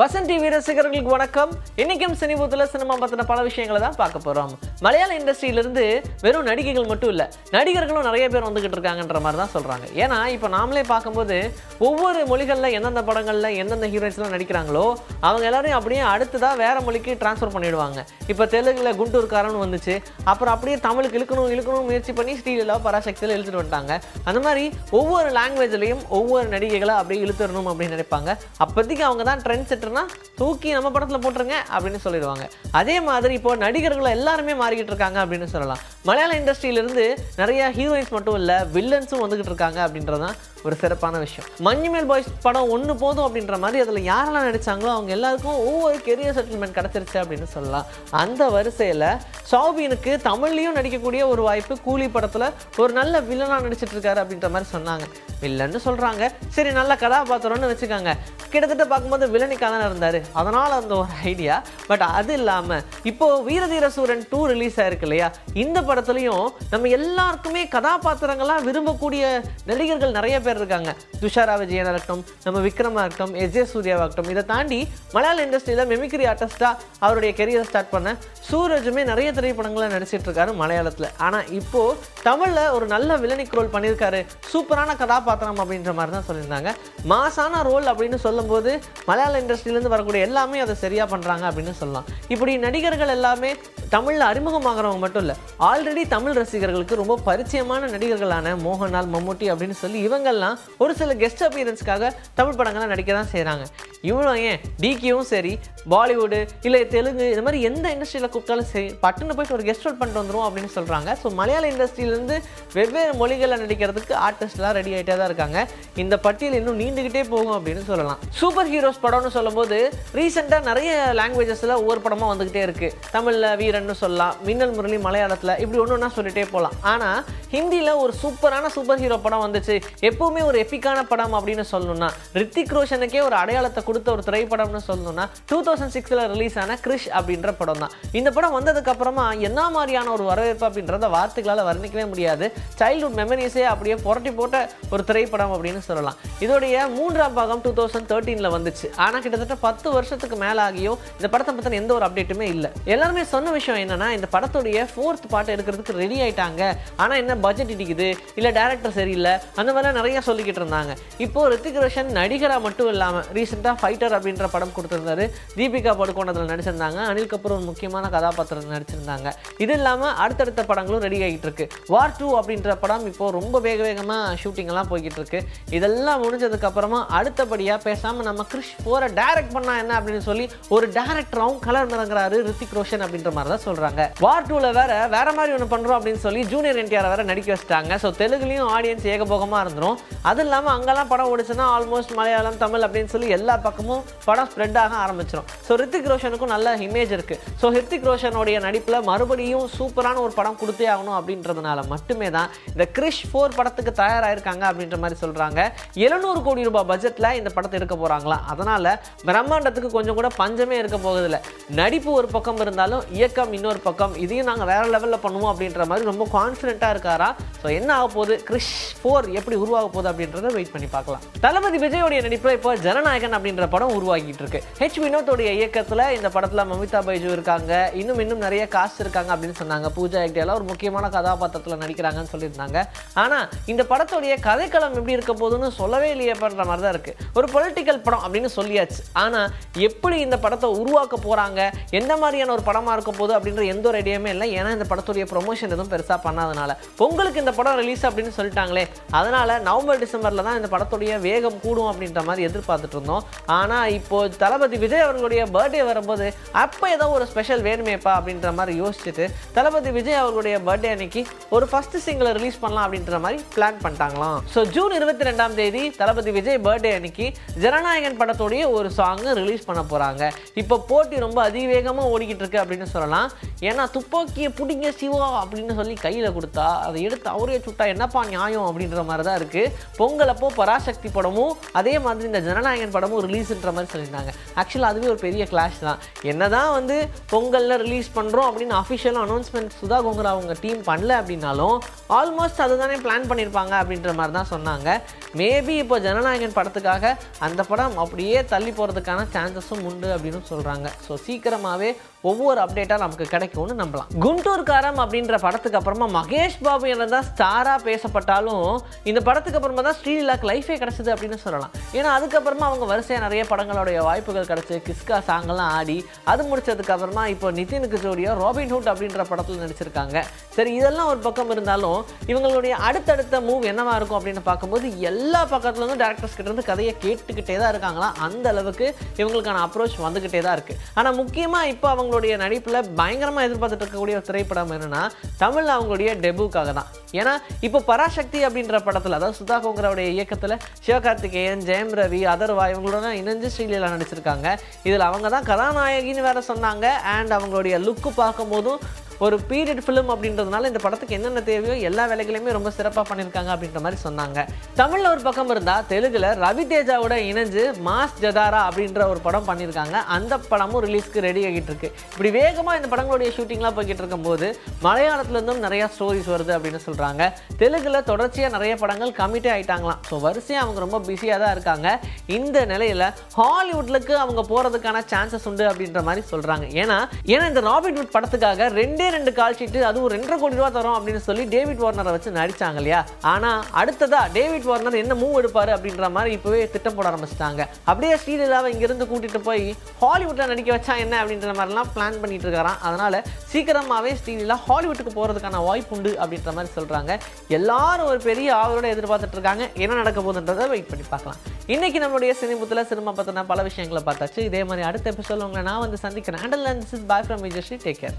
Vasanth TV ரசிகர்களுக்கு வணக்கம். இன்னைக்கும் சினிபூத்துல சினிமா பற்றின பல விஷயங்களை தான் பார்க்க போறோம். மலையாள இண்டஸ்ட்ரியிலிருந்து வெறும் நடிகைகள் மட்டும் இல்லை நடிகர்களும் நிறைய பேர் வந்துக்கிட்டு இருக்காங்கன்ற மாதிரி தான் சொல்றாங்க. ஏன்னா இப்போ நாமளே பார்க்கும்போது ஒவ்வொரு மொழிகளில் எந்தெந்த படங்களில் எந்தெந்த ஹீரோயின்ஸ்லாம் நடிக்கிறாங்களோ அவங்க எல்லாரையும் அப்படியே அடுத்ததாக வேற மொழிக்கு ட்ரான்ஸ்ஃபர் பண்ணிவிடுவாங்க இப்போ தெலுங்கில் குண்டூர்காரன் வந்துச்சு அப்புறம் அப்படியே தமிழுக்கு இழுக்கணும் இழுக்கணும் முயற்சி பண்ணி ஸ்ரீலீலா பராசக்தியில் இழுத்துட்டு வந்துட்டாங்க. அந்த மாதிரி ஒவ்வொரு லாங்குவேஜ்லையும் ஒவ்வொரு நடிகைகளை அப்படியே இழுத்துடணும் அப்படின்னு நினைப்பாங்க. அப்போதைக்கு அவங்க தான் ட்ரெண்ட் செட் செட்டர்னா தூக்கி நம்ம படத்தில் போட்டுருங்க அப்படின்னு சொல்லிடுவாங்க. அதே மாதிரி இப்போ நடிகர்கள் எல்லாருமே மாறிக்கிட்டு இருக்காங்க அப்படின்னு சொல்லலாம். மலையாள இண்டஸ்ட்ரியிலிருந்து நிறைய ஹீரோயின்ஸ் மட்டும் இல்லை வில்லன்ஸும் வந்துகிட்டு இருக்காங்க அப்படின்றதான் ஒரு சிறப்பான விஷயம். மஞ்சுமேல் பாய்ஸ் படம் ஒன்று போதும் அப்படின்ற மாதிரி அதில் யாரெல்லாம் நடிச்சாங்களோ அவங்க எல்லாருக்கும் ஒவ்வொரு கெரியர் செட்டில்மெண்ட் கிடச்சிருச்சு அப்படின்னு சொல்லலாம். அந்த வரிசையில் சௌபீனுக்கு தமிழ்லையும் நடிக்கக்கூடிய ஒரு வாய்ப்பு கூலி படத்தில் ஒரு நல்ல வில்லனாக நடிச்சிட்டு இருக்காரு அப்படின்ற மாதிரி சொன்னாங்க. வில்லன்னு சொல்கிறாங்க சரி நல்ல கதாபாத்திரம்னு வச்சுக்காங்க. கிட்டத்தட்ட பார்க்கும்போது வில்லனிக்காக தானே இருந்தார். அதனால் அந்த ஒரு ஐடியா பட் அது இல்லாமல் இப்போ வீரதீர சூரன் டூ ரிலீஸ் ஆயிருக்கு இல்லையா? இந்த படத்துலையும் நம்ம எல்லாருக்குமே கதாபாத்திரங்களாக விரும்பக்கூடிய நடிகர்கள் நிறைய பேர் இருக்காங்க. துஷாரா விஜயனா இருக்கட்டும் நம்ம விக்ரமா இருக்கட்டும் எஸ் ஜே சூர்யாவாக இருக்கட்டும் இதை தாண்டி மலையாள இண்டஸ்ட்ரியில் மெமிக்ரி ஆர்டிஸ்டாக அவருடைய கெரியரை ஸ்டார்ட் பண்ண சூரஜுமே நிறைய திரைப்படங்களை நடிச்சிட்டு இருக்காரு மலையாளத்தில். ஆனால் இப்போ தமிழில் ஒரு நல்ல வில்லனிக் ரோல் பண்ணியிருக்காரு. சூப்பரான கதாபாத்திரம் அப்படின்ற மாதிரி தான் சொல்லியிருந்தாங்க. மாசான ரோல் அப்படின்னு சொல்லும்போது மலையாள இண்டஸ்ட்ரியிலேருந்து வரக்கூடிய எல்லாமே அதை சரியாக பண்ணுறாங்க அப்படின்னு சொல்லலாம். இப்படி நடிகர்கள் எல்லாமே தமிழில் அறிமுகமாகறவங்க மட்டும் இல்லை ஆல்ரெடி தமிழ் ரசிகர்களுக்கு ரொம்ப பரிச்சயமான நடிகர்களான மோகன்லால் மம்முட்டி அப்படின்னு சொல்லி இவங்கெல்லாம் ஒரு சில கெஸ்ட் அப்பியரன்ஸ்க்காக தமிழ் படங்கள்லாம் நடிக்க தான் செய்கிறாங்க இவ்வளோ ஏன் டிகியும் சரி பாலிவுட் இல்லை தெலுங்கு இந்த மாதிரி எந்த இண்டஸ்ட்ரியில் கூப்பிட்டாலும் சரி பட்டுன்னு போயிட்டு ஒரு கெஸ்ட் ரோல் பண்ணிட்டு வந்துடும் அப்படின்னு சொல்கிறாங்க ஸோ மலையாள இண்டஸ்ட்ரியிலேருந்து வெவ்வேறு மொழிகளில் நடிக்கிறதுக்கு ஆர்டிஸ்ட்லாம் ரெடி ஆகிட்டே தான் இருக்காங்க. இந்த பட்டியல் இன்னும் நீண்டுக்கிட்டே போகும் அப்படின்னு சொல்லலாம். சூப்பர் ஹீரோஸ் படம்னு சொல்லும்போது ரீசெண்டாக நிறைய லாங்குவேஜஸில் ஒவ்வொரு படமாக வந்துக்கிட்டே இருக்குது தமிழில் வீரன்னு சொல்லலாம் மின்னல் முரளி மலையாளத்தில் இப்படி இப்படி ஒன்று ஒன்றா சொல்லிட்டே போகலாம் ஆனால் ஹிந்தியில் ஒரு சூப்பரான சூப்பர் ஹீரோ படம் வந்துச்சு. எப்போவுமே ஒரு எப்பிக்கான படம் அப்படின்னு சொல்லணும்னா ரித்திக் ரோஷனுக்கே ஒரு அடையாளத்தை கொடுத்த ஒரு திரைப்படம்னு சொல்லணும்னா டூ தௌசண்ட் சிக்ஸில் ரிலீஸ் ஆன கிறிஷ் அப்படின்ற படம் தான். இந்த படம் வந்ததுக்கப்புறமா என்ன மாதிரியான ஒரு வரவேற்பு அப்படின்றத வார்த்தைகளால் வர்ணிக்கவே முடியாது. சைல்டுஹுட் மெமரிஸே அப்படியே புரட்டி போட்ட ஒரு திரைப்படம் அப்படின்னு சொல்லலாம். இதோடைய மூன்றாம் பாகம் டூ தௌசண்ட் தேர்ட்டீனில் வந்துச்சு. ஆனால் கிட்டத்தட்ட பத்து வருஷத்துக்கு மேலே ஆகியும் இந்த படத்தை பற்றின எந்த ஒரு அப்டேட்டுமே இல்லை. எல்லாருமே சொன்ன விஷயம் என்னென்னா இந்த படத்துடைய ஃபோர்த் பாட்டு எடுக்கிறதுக்கு ரெடி ஆயிட்டாங்க. ஆனால் என்ன பட்ஜெட் இடிக்குது? இல்லை டேரக்டர் சரியில்லை? அந்த மாதிரிலாம் நிறைய சொல்லிக்கிட்டு இருந்தாங்க. இப்போ ரித்திக் ரோஷன் நடிகராக மட்டும் இல்லாமல் ரீசெண்டாக ஃபைட்டர் அப்படின்ற படம் கொடுத்துருந்தாரு. தீபிகா படுகோணத்தில் நடிச்சிருந்தாங்க. அனில் கபூர் ஒரு முக்கியமான கதாபாத்திரத்தில் நடிச்சிருந்தாங்க. இது இல்லாமல் அடுத்தடுத்த படங்களும் ரெடி ஆகிட்டு இருக்கு. வார் டூ அப்படின்ற படம் இப்போ ரொம்ப வேக வேகமாக ஷூட்டிங் எல்லாம் போய்கிட்டு இருக்கு. இதெல்லாம் முடிஞ்சதுக்கு அப்புறமா அடுத்தபடியாக பேசாமல் நம்ம கிறிஷ் போரை டைரக்ட் பண்ணா என்ன அப்படின்னு சொல்லி ஒரு டேரக்டராகவும் கலர் இறங்குறாரு ரித்திக் ரோஷன் அப்படின்ற மாதிரி தான் சொல்கிறாங்க வார் டூவில் வேற வேற மாதிரி ஒன்று பண்ணுறோம் அப்படின்னு சொல்லி ஜூனியர் என்டிஆர் வேறு நடிக்க வச்சிட்டாங்க. ஸோ தெலுங்குலையும் ஆடியன்ஸ் ஏகபோகமாக இருந்துடும் அது இல்லாமல் அங்கெல்லாம் படம் ஓடிச்சுன்னா ஆல்மோஸ்ட் மலையாளம் தமிழ் அப்படின்னு சொல்லி எல்லா பக்கமும் படம் ஸ்ப்ரெட் ஆக ஆரம்பிச்சிடும் ஸோ ரித்திக் ரோஷனுக்கும் நல்ல இமேஜ் இருக்கு. ஸோ ஹிருத்திக் ரோஷனுடைய நடிப்பில் மறுபடியும் சூப்பரான ஒரு படம் கொடுத்தே ஆகணும் அப்படின்றதுனால மட்டுமே தான் இந்த கிரிஷ் ஃபோர் படத்துக்கு தயாராகிருக்காங்க அப்படின்ற மாதிரி சொல்கிறாங்க எழுநூறு கோடி ரூபாய் பட்ஜெட்டில் இந்த படத்தை எடுக்க போகிறாங்களாம் அதனால் பிரம்மாண்டத்துக்கு கொஞ்சம் கூட பஞ்சமே இருக்க போகுதில்ல. நடிப்பு ஒரு பக்கம் இருந்தாலும் இயக்கம் இன்னொரு பக்கம். இதையும் நாங்கள் வேற லெவலில் பண்ணுவோம். அப்படின்ற மாதிரி ரொம்ப கான்ஃபிடென்ட்டாக இருக்காரா? ஸோ என்ன ஆக போகுது? கிறிஷ் ஃபோர் எப்படி உருவாக போகுது அப்படின்றத வெயிட் பண்ணி பார்க்கலாம். தளபதி விஜயோடைய நடிப்பில் இப்போ ஜனநாயகன் அப்படின்ற படம் உருவாகிட்டு இருக்கு. ஹெச் வினோத்தோடைய இயக்கத்தில் இந்த படத்தில் மமிதா பைஜு இருக்காங்க. இன்னும் இன்னும் நிறைய காஸ்ட் இருக்காங்க அப்படின்னு சொன்னாங்க. பூஜா ஹெக்டேலாம் ஒரு முக்கியமான கதாபாத்திரத்தில் நடிக்கிறாங்கன்னு சொல்லியிருந்தாங்க. ஆனால் இந்த படத்துடைய கதைக்களம் எப்படி இருக்க போதுன்னு சொல்லவே இல்லையே பண்ணுற மாதிரி தான் இருக்குது ஒரு பொலிட்டிக்கல் படம் அப்படின்னு சொல்லியாச்சு. ஆனால் எப்படி இந்த படத்தை உருவாக்க போகிறாங்க எந்த மாதிரியான ஒரு படமாக இருக்க போகுது அப்படின்ற எந்த ஒரு ஐடியாவுமே இல்லை. ஏன்னா இந்த படத்துடைய ப்ரொமோஷன் எதுவும் பெருசாக பண்ணாதனால. பொங்கலுக்கு இந்த படம் ரிலீஸ் அப்படின்னு சொல்லிட்டாங்களே அதனால நவம்பர் டிசம்பரில் தான் இந்த படத்துடைய வேகம் கூடும் அப்படின்ற மாதிரி எதிர்பார்த்துட்டு இருந்தோம் ஆனால் இப்போ தளபதி விஜய் அவர்களுடைய பர்த்டே வரும்போது அப்போ ஏதோ ஒரு ஸ்பெஷல் வேணுமேப்பா அப்படின்ற மாதிரி யோசிச்சுட்டு தளபதி விஜய் அவர்களுடைய பர்த்டே அன்னைக்கு ஒரு ஃபர்ஸ்ட் சிங்கிளை ரிலீஸ் பண்ணலாம் அப்படின்ற மாதிரி பிளான் பண்ணிட்டாங்களாம். ஸோ ஜூன் இருபத்தி ரெண்டாம் தேதி தளபதி விஜய் பர்த்டே அன்னைக்கு ஜனநாயகன் படத்துடைய ஒரு சாங் ரிலீஸ் பண்ண போகிறாங்க இப்போ போட்டி ரொம்ப அதிவேகமாக ஓடிக்கிட்டு இருக்கு அப்படின்னு சொல்லலாம். ஏன்னா துப்பாக்கியை பிடிங்க சிவ அப்படின்னு சொல்லி கையில் கொடுத்தா அதை எடுத்து அவரே சுட்டா என்னப்பா நியாயம் அப்படின்ற மாதிரி தான் இருக்குது பொங்கலப்போ பராசக்தி படமும் அதே மாதிரி இந்த ஜனநாயகன் படமும் ரிலீஸ்ன்ற மாதிரி சொல்லியிருந்தாங்க. ஆக்சுவலாக அதுவே ஒரு பெரிய கிளாஷ் தான். என்னதான் வந்து பொங்கலில் ரிலீஸ் பண்ணுறோம் அப்படின்னு அஃபிஷியலாக அனௌன்ஸ்மெண்ட் சுதா கோங்கரா அவங்க டீம் பண்ணல அப்படின்னாலும் ஆல்மோஸ்ட் அதுதானே பிளான் பண்ணியிருப்பாங்க அப்படின்ற மாதிரி தான் சொன்னாங்க. மேபி இப்போ ஜனநாயகன் படத்துக்காக அந்த படம் அப்படியே தள்ளி போகிறதுக்கான சான்சஸும் உண்டு அப்படின்னு சொல்கிறாங்க ஸோ சீக்கிரமாகவே ஒவ்வொரு அப்டேட்டாக நமக்கு கிடைக்கும்னு நம்பலாம். குண்டூர்காரம் அப்படின்ற படத்துக்கு அப்புறமா மகேஷ் பாபு என்னதான் ஸ்டாராக பேசப்பட்டாலும் இந்த படத்துக்கு அப்புறமா தான் ஸ்ரீலீலாக்கு லைஃபே கிடச்சிது அப்படின்னு சொல்லலாம். ஏன்னா அதுக்கப்புறமா அவங்க வரிசையாக நிறைய படங்களுடைய வாய்ப்புகள் கிடச்சி கிஸ்கா சாங்கெல்லாம் ஆடி அது முடிச்சதுக்கு அப்புறமா இப்போ நிதினுக்கு ஜோடியாக ராபின் ஹுட் அப்படின்ற படத்தில் நடிச்சிருக்காங்க. சரி இதெல்லாம் ஒரு பக்கம் இருந்தாலும் இவங்களுடைய அடுத்தடுத்த மூவ் என்னவா இருக்கும் அப்படின்னு பார்க்கும்போது எல்லா பக்கத்துலேருந்து டேரக்டர்ஸ் கிட்டேருந்து கதையை கேட்டுக்கிட்டே தான் இருக்காங்களா? அந்த அளவுக்கு இவங்களுக்கான அப்ரோச் வந்துக்கிட்டே தான் இருக்கு. ஆனால் முக்கியமாக இப்போ அவங்களுடைய நடிப்பில் பயங்கரமாக எதிர்பார்த்துட்டு இருக்கக்கூடிய ஒரு திரைப்படம் என்னன்னா தமிழ் அவங்களுடைய டெபுக்காக தான் ஏன்னா இப்போ பராசக்தி அப்படின்ற படத்தில் அதாவது சுதா கோங்கராவுடைய இயக்கத்தில் சிவகார்த்திகேயன் ஜெயம் ரவி அதர்வா இவங்களோட இணைஞ்சு ஸ்ரீலீலா நடிச்சிருக்காங்க. இதில் அவங்க தான் கதாநாயகின்னு வேற சொன்னாங்க. அண்ட் அவங்களுடைய லுக்கு பார்க்கும்போதும் ஒரு பீரியட் ஃபிலிம் அப்படின்றதுனால இந்த படத்துக்கு என்னென்ன தேவையோ எல்லா வேலைகளையுமே ரொம்ப சிறப்பாக பண்ணியிருக்காங்க அப்படின்ற மாதிரி சொன்னாங்க. தமிழில் ஒரு பக்கம் இருந்தால் தெலுங்கில் ரவி தேஜாவோட இணைஞ்சு மாஸ் ஜதாரா அப்படின்ற ஒரு படம் பண்ணியிருக்காங்க. அந்த படமும் ரிலீஸ்க்கு ரெடி ஆகிட்டு இருக்கு இப்படி வேகமாக இந்த படங்களுடைய ஷூட்டிங்லாம் போய்கிட்டு இருக்கும்போது மலையாளத்துலேருந்தும் நிறையா ஸ்டோரிஸ் வருது அப்படின்னு சொல்கிறாங்க தெலுங்கில் தொடர்ச்சியாக நிறைய படங்கள் கமிட்டே ஆகிட்டாங்களாம் ஸோ வரிசையாக அவங்க ரொம்ப பிஸியாக தான் இருக்காங்க. இந்த நிலையில் ஹாலிவுட்லுக்கு அவங்க போகிறதுக்கான சான்சஸ் உண்டு அப்படின்ற மாதிரி சொல்கிறாங்க ஏன்னா ஏன்னா இந்த ராபின்வுட் படத்துக்காக ரெண்டே ரெண்டு கால் ஷீட்டு அதுவும் ரெண்டரை கோடி ரூபா தரோம் அப்படின்னு சொல்லி டேவிட் வார்னரை வச்சு நடித்தாங்க இல்லையா? ஆனால் அடுத்ததா டேவிட் வார்னர் என்ன மூவ் எடுப்பார் அப்படின்ற மாதிரி இப்போவே திட்டம் போட ஆரம்பிச்சிட்டாங்க. அப்படியே ஸ்ரீலீலாவை இங்கேருந்து கூட்டிகிட்டு போய் ஹாலிவுட்டில் நடிக்க வச்சா என்ன அப்படின்ற மாதிரிலாம் பிளான் பண்ணிட்டு இருக்காராம். அதனால் சீக்கிரமாகவே ஸ்ரீலீலா ஹாலிவுட்டுக்கு போகிறதுக்கான வாய்ப்பு உண்டு அப்படின்ற மாதிரி சொல்கிறாங்க எல்லாரும் ஒரு பெரிய ஆவலோட எதிர்பார்த்துட்டு இருக்காங்க. என்ன நடக்க போகுதுன்றதை வெயிட் பண்ணி பார்க்கலாம். இன்றைக்கி நம்மளுடைய சினிமத்தில் சினிமா பற்றின பல விஷயங்களை பார்த்தாச்சு. இதே மாதிரி அடுத்த எபிசோட உங்களை நான் வந்து சந்திக்கிறேன். Until is bye from Vijayasri take care